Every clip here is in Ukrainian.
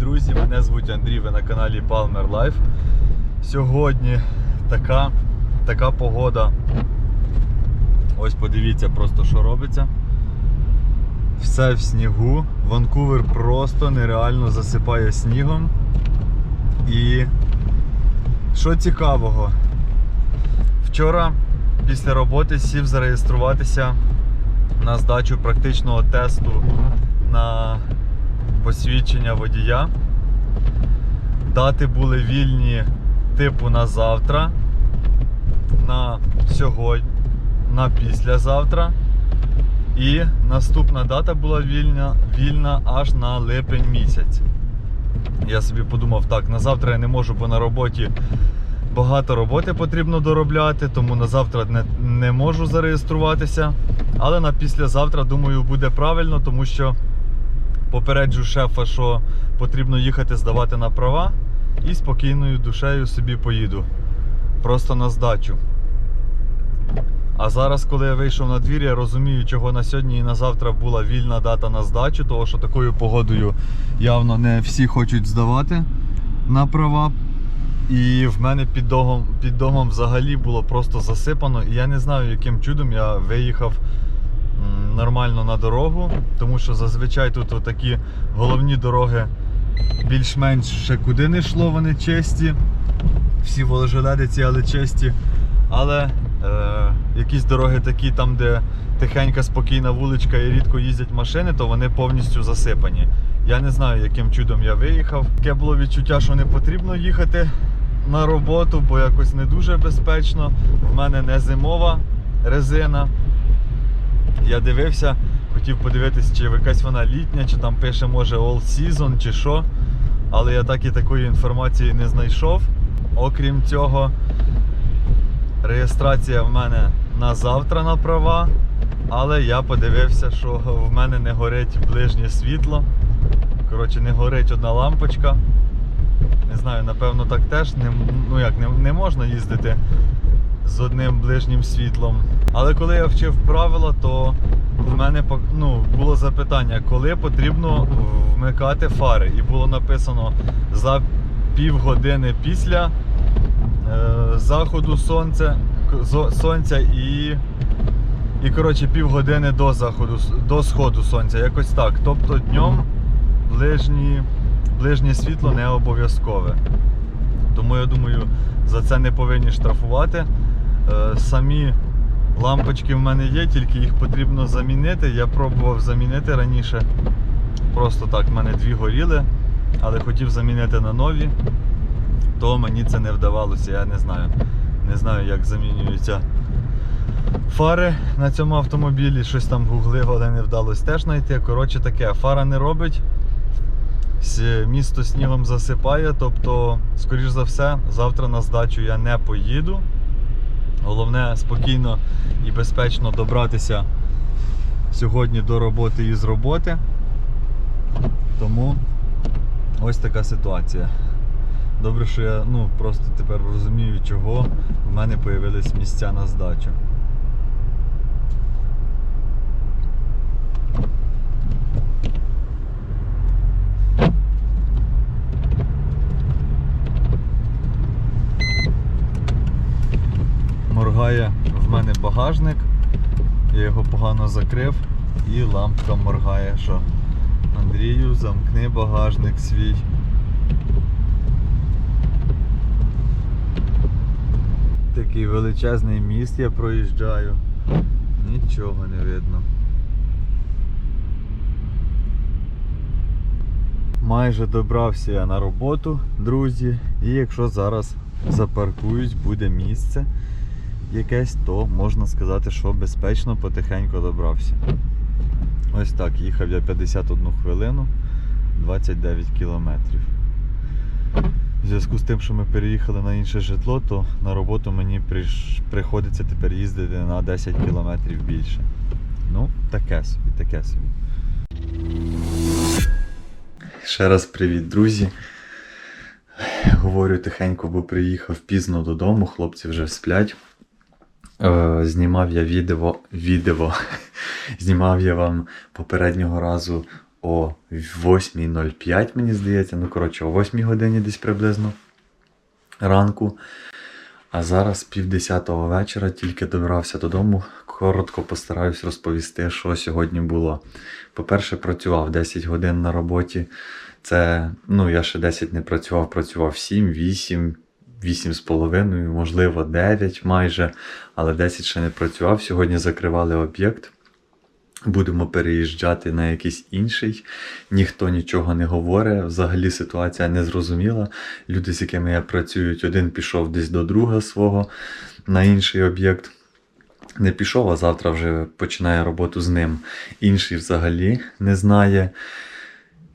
друзі! Мене звуть Андрій, ви на каналі Palmer Life. Сьогодні така, така погода. Ось подивіться просто, що робиться. Все в снігу. Ванкувер просто нереально засипає снігом. І що цікавого, вчора після роботи сів зареєструватися на здачу практичного тесту на посвідчення водія. Дати були вільні типу на завтра, на сьогодні, на післязавтра. І наступна дата була вільна, вільна аж на липень місяць. Я собі подумав, так, на завтра я не можу, бо на роботі багато роботи потрібно доробляти, тому на завтра не, не можу зареєструватися. Але на післязавтра, думаю, буде правильно, тому що попереджу шефа, що потрібно їхати здавати на права, і спокійною душею собі поїду. Просто на здачу. А зараз, коли я вийшов на двір, я розумію, чого на сьогодні і на завтра була вільна дата на здачу, тому що такою погодою явно не всі хочуть здавати на права. І в мене під домом, під домом взагалі було просто засипано. І я не знаю, яким чудом я виїхав нормально на дорогу, тому що зазвичай тут такі головні дороги більш-менш ще куди не йшло, вони чисті. Всі воложеледиці, але чисті. Але е, якісь дороги такі, там, де тихенька, спокійна вуличка і рідко їздять машини, то вони повністю засипані. Я не знаю, яким чудом я виїхав. Таке було відчуття, що не потрібно їхати на роботу, бо якось не дуже безпечно. В мене не зимова резина. Я дивився, хотів подивитись, чи якась вона літня, чи там пише, може, all season, чи що. Але я так і такої інформації не знайшов. Окрім цього, реєстрація в мене на завтра на права. Але я подивився, що в мене не горить ближнє світло. Коротше, не горить одна лампочка. Не знаю, напевно, так теж не, ну як, не, не можна їздити з одним ближнім світлом. Але коли я вчив правила, то в мене ну, було запитання, коли потрібно вмикати фари. І було написано за півгодини після е, заходу сонця, сонця і, і коротше, півгодини до заходу, до сходу сонця. Якось так. Тобто днем ближні, ближнє світло не обов'язкове. Тому я думаю, за це не повинні штрафувати. Е, Самі лампочки в мене є, тільки їх потрібно замінити. Я пробував замінити раніше. Просто так, в мене дві горіли, але хотів замінити на нові, то мені це не вдавалося, я не знаю. Не знаю, як замінюються фари на цьому автомобілі. Щось там гуглив, але не вдалося теж знайти. Коротше таке, фара не робить. Місто снігом засипає, тобто, скоріш за все, завтра на здачу я не поїду. Головне спокійно і безпечно добратися сьогодні до роботи і з роботи. Тому ось така ситуація. Добре, що я ну, просто тепер розумію, чого в мене з'явились місця на здачу. Моргає в мене багажник, я його погано закрив і лампка моргає, що Андрію, замкни багажник свій. Такий величезний міст я проїжджаю. Нічого не видно. Майже добрався я на роботу, друзі. І якщо зараз запаркуюсь, буде місце якесь, то можна сказати, що безпечно потихеньку добрався. Ось так, їхав я 51 хвилину, 29 кілометрів. В зв'язку з тим, що ми переїхали на інше житло, то на роботу мені приходиться тепер їздити на 10 кілометрів більше. Ну, таке собі, таке собі. Ще раз привіт, друзі. Говорю тихенько, бо приїхав пізно додому, хлопці вже сплять. Е, знімав я відео, відео. знімав я вам попереднього разу о 8.05, мені здається. Ну, коротше, о 8 годині десь приблизно ранку. А зараз півдесятого вечора тільки добрався додому. Коротко постараюсь розповісти, що сьогодні було. По-перше, працював 10 годин на роботі. Це, ну, я ще 10 не працював, працював 7, 8, 8 з половиною, можливо, 9 майже, але 10 ще не працював. Сьогодні закривали об'єкт. Будемо переїжджати на якийсь інший. Ніхто нічого не говорить. Взагалі ситуація незрозуміла. Люди, з якими я працюю, один пішов десь до друга свого на інший об'єкт. Не пішов, а завтра вже починає роботу з ним. Інший взагалі не знає,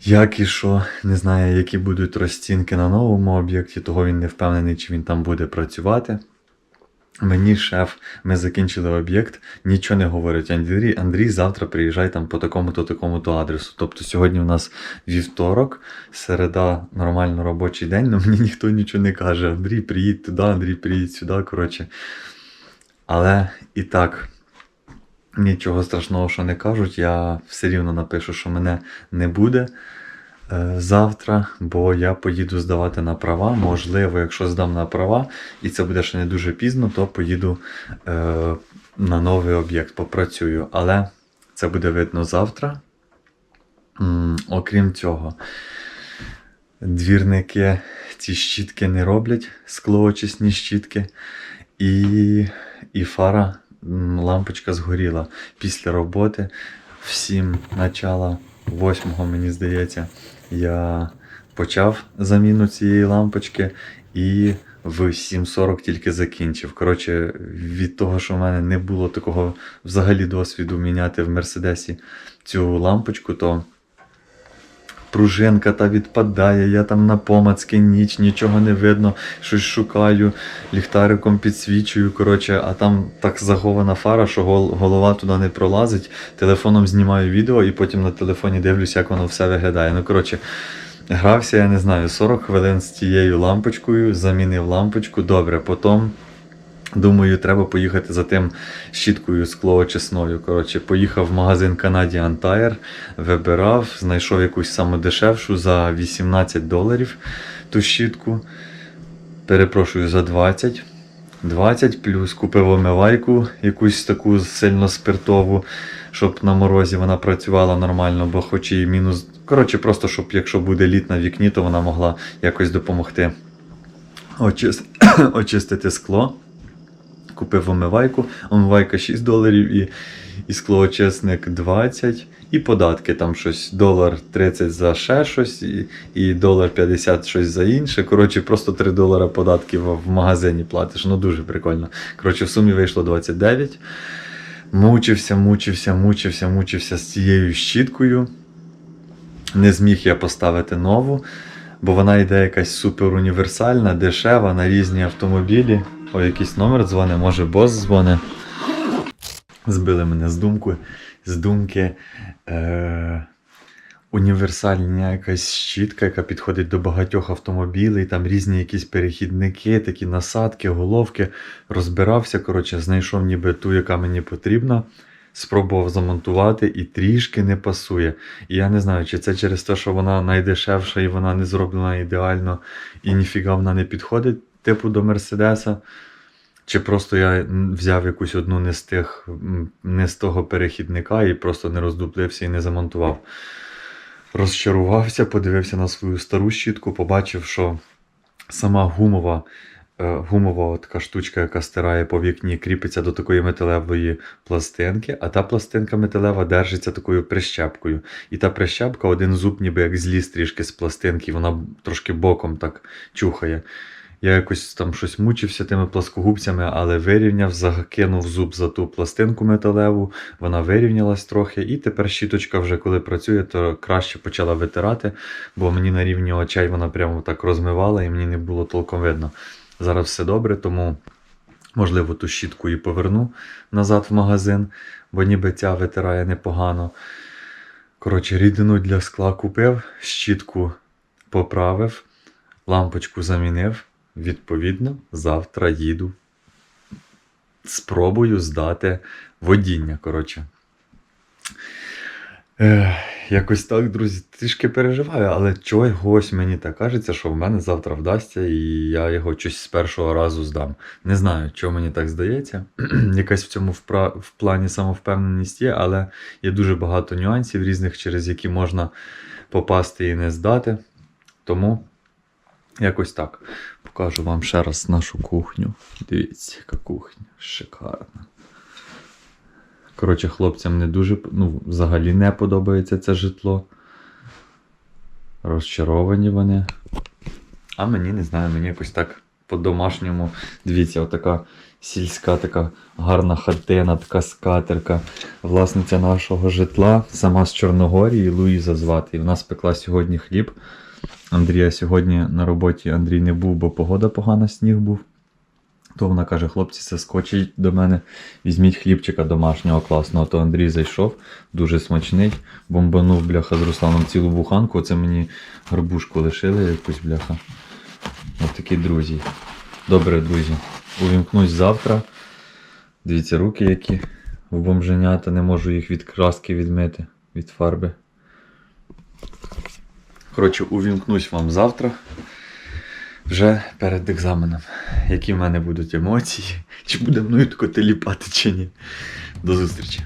як і що, не знає, які будуть розцінки на новому об'єкті, того він не впевнений, чи він там буде працювати. Мені шеф, ми закінчили об'єкт, нічого не говорить. Андрій, Андрій, завтра приїжджай там по такому-то такому-то адресу. Тобто сьогодні у нас вівторок, середа, нормально робочий день, але мені ніхто нічого не каже. Андрій, приїдь туди, Андрій, приїдь сюди. Коротше. Але і так, нічого страшного, що не кажуть, я все рівно напишу, що мене не буде е, завтра, бо я поїду здавати на права. Можливо, якщо здам на права, і це буде ще не дуже пізно, то поїду е, на новий об'єкт, попрацюю. Але це буде видно завтра. Окрім цього, двірники ці щітки не роблять, склоочисні щітки. І, і фара, лампочка згоріла після роботи. В 7 начала восьмого, мені здається, я почав заміну цієї лампочки і в 7.40 тільки закінчив. Коротше, від того, що в мене не було такого взагалі досвіду міняти в Мерседесі цю лампочку, то пружинка та відпадає, я там на помацки ніч, нічого не видно, щось шукаю, ліхтариком підсвічую. Коротше, а там так загована фара, що гол- голова туди не пролазить. Телефоном знімаю відео і потім на телефоні дивлюсь, як воно все виглядає. Ну, коротше, грався, я не знаю, 40 хвилин з тією лампочкою, замінив лампочку. Добре, потім. Думаю, треба поїхати за тим щіткою склоочисною. Коротше, поїхав в магазин Canadian Tire, вибирав, знайшов якусь саму дешевшу за 18 доларів ту щітку. Перепрошую за 20. 20 плюс купив омивайку, якусь таку сильно спиртову, щоб на морозі вона працювала нормально, бо хоч і мінус. Коротше, просто щоб якщо буде лід на вікні, то вона могла якось допомогти очис- очистити скло. Купив омивайку, омивайка 6 доларів і, і склоочисник 20, і податки там щось, долар 30 за ще щось, і, долар 50 щось за інше. Коротше, просто 3 долара податків в магазині платиш. Ну дуже прикольно. Коротше, в сумі вийшло 29. Мучився, мучився, мучився, мучився з цією щіткою. Не зміг я поставити нову, бо вона йде якась супер універсальна, дешева на різні автомобілі. О, якийсь номер дзвоне, може бос дзвоне. Збили мене з думки. З думки. Е- універсальна якась щітка, яка підходить до багатьох автомобілів, там різні якісь перехідники, такі насадки, головки. Розбирався, коротше, знайшов ніби ту, яка мені потрібна. Спробував замонтувати і трішки не пасує. І я не знаю, чи це через те, що вона найдешевша і вона не зроблена ідеально, і ніфіга вона не підходить, типу до Мерседеса. Чи просто я взяв якусь одну не з тих, не з того перехідника і просто не роздуплився і не замонтував. Розчарувався, подивився на свою стару щітку, побачив, що сама гумова, е, гумова така штучка, яка стирає по вікні, кріпиться до такої металевої пластинки, а та пластинка металева держиться такою прищепкою. І та прищепка, один зуб ніби як зліз трішки з пластинки, вона трошки боком так чухає. Я якось там щось мучився тими пласкогубцями, але вирівняв, закинув зуб за ту пластинку металеву, вона вирівнялась трохи, і тепер щіточка вже коли працює, то краще почала витирати, бо мені на рівні очей вона прямо так розмивала і мені не було толком видно. Зараз все добре, тому можливо ту щітку і поверну назад в магазин, бо ніби ця витирає непогано. Коротше, рідину для скла купив, щітку поправив, лампочку замінив. Відповідно, завтра їду. Спробую здати водіння. Коротше. Ех, якось так, друзі, трішки переживаю, але чогось мені так кажеться, що в мене завтра вдасться, і я його щось з першого разу здам. Не знаю, чого мені так здається. Якась в цьому впра... в плані самовпевненість є, але є дуже багато нюансів різних, через які можна попасти і не здати. Тому якось так. Покажу вам ще раз нашу кухню. Дивіться, яка кухня шикарна. Коротше, хлопцям не дуже, ну, взагалі не подобається це житло. Розчаровані вони. А мені не знаю, мені якось так по-домашньому. Дивіться, отака сільська, така гарна хатина, така скатерка. Власниця нашого житла, сама з Чорногорії, Луїза звати. І вона спекла сьогодні хліб. Андрія сьогодні на роботі Андрій не був, бо погода погана, сніг був. То вона каже: хлопці, це скочить до мене, візьміть хлібчика домашнього класного. То Андрій зайшов, дуже смачний, бомбанув бляха з Русланом цілу буханку. Оце мені горбушку лишили якусь бляха. Ось такі друзі. Добре, друзі. Увімкнусь завтра. Дивіться, руки які в бомженята, не можу їх від краски відмити, від фарби. Коротше, увімкнусь вам завтра вже перед екзаменом. Які в мене будуть емоції, чи буде мною тако теліпати, чи ні. До зустрічі.